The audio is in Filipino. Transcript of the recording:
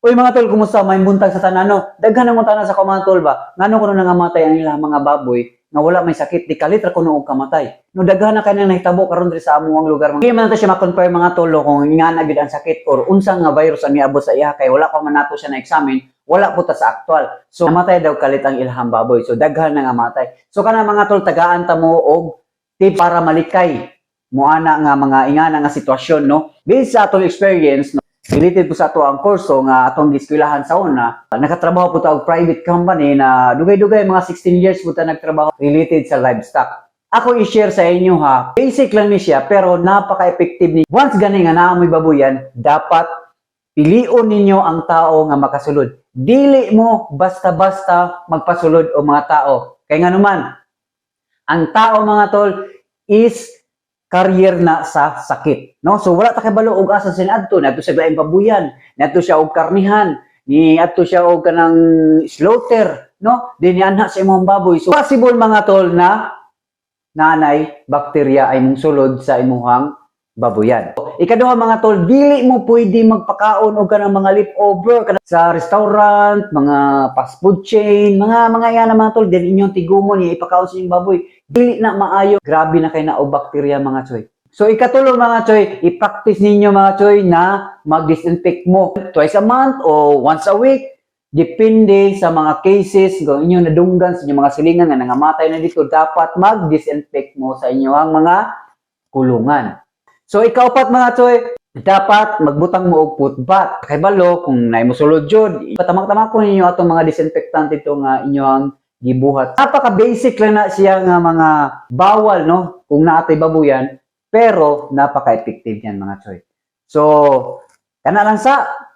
Uy mga tol, kumusta? May buntag sa tanano. Daghan mo tanan sa ko tol ba? Ngano nang nangamatay ang ilang mga baboy nga wala may sakit, di kalitra ko noong kamatay. No daghan na kanang nahitabo karon diri sa amuang lugar. Hindi man to siya ma-confirm mga tol no, kung nga na ang sakit or unsa nga virus ang niabot sa iya kay wala pa man nato siya na examine, wala po ta sa aktual. So namatay daw kalit ang ilham baboy. So daghan na nga matay. So kana mga tol tagaan ta mo og tip para malikay muana nga mga ingana nga sitwasyon no. Based sa atong experience no, related po sa ato ang kurso nga atong giskwilahan sa una, nakatrabaho po ta og private company na dugay-dugay mga 16 years po ta nagtrabaho related sa livestock. Ako i-share sa inyo ha, basic lang ni siya pero napaka-effective ni. Once gani nga naamoy baboyan, dapat pilion ninyo ang tao nga makasulod. Dili mo basta-basta magpasulod o mga tao. Kaya nga naman, ang tao mga tol is career na sa sakit. No? So wala ta kay balo og asa sinadto, nadto sa laing babuyan, nadto siya og karnihan, ni adto siya og kanang slaughter, no? Dinhi anha sa imong baboy. So possible mga tol na nanay bakterya ay mong sulod sa imuhang baboyan. Ikaduha mga tol, dili mo pwede magpakaon og kanang mga leftover sa restaurant, mga fast food chain, mga mga yan mga tol, din inyong tigumon ni ipakaon sa inyong baboy. Dili na maayo, grabe na kay na og bakterya mga choy. So ikatulo mga choy, i-practice ninyo mga choy na mag-disinfect mo twice a month o once a week. Depende sa mga cases, kung inyo nadunggan sa inyong mga silingan nga nangamatay na dito, dapat mag-disinfect mo sa inyong mga kulungan. So ikaapat mga choy, dapat magbutang mo og putbat. Kay balo kung naay mo sulod jud, patamak-tamak ko ninyo atong mga disinfectant ito nga inyong gibuhat. Napaka basic lang na siya nga mga bawal no kung naatay babuyan, pero napaka effective yan mga choy. So kana lang sa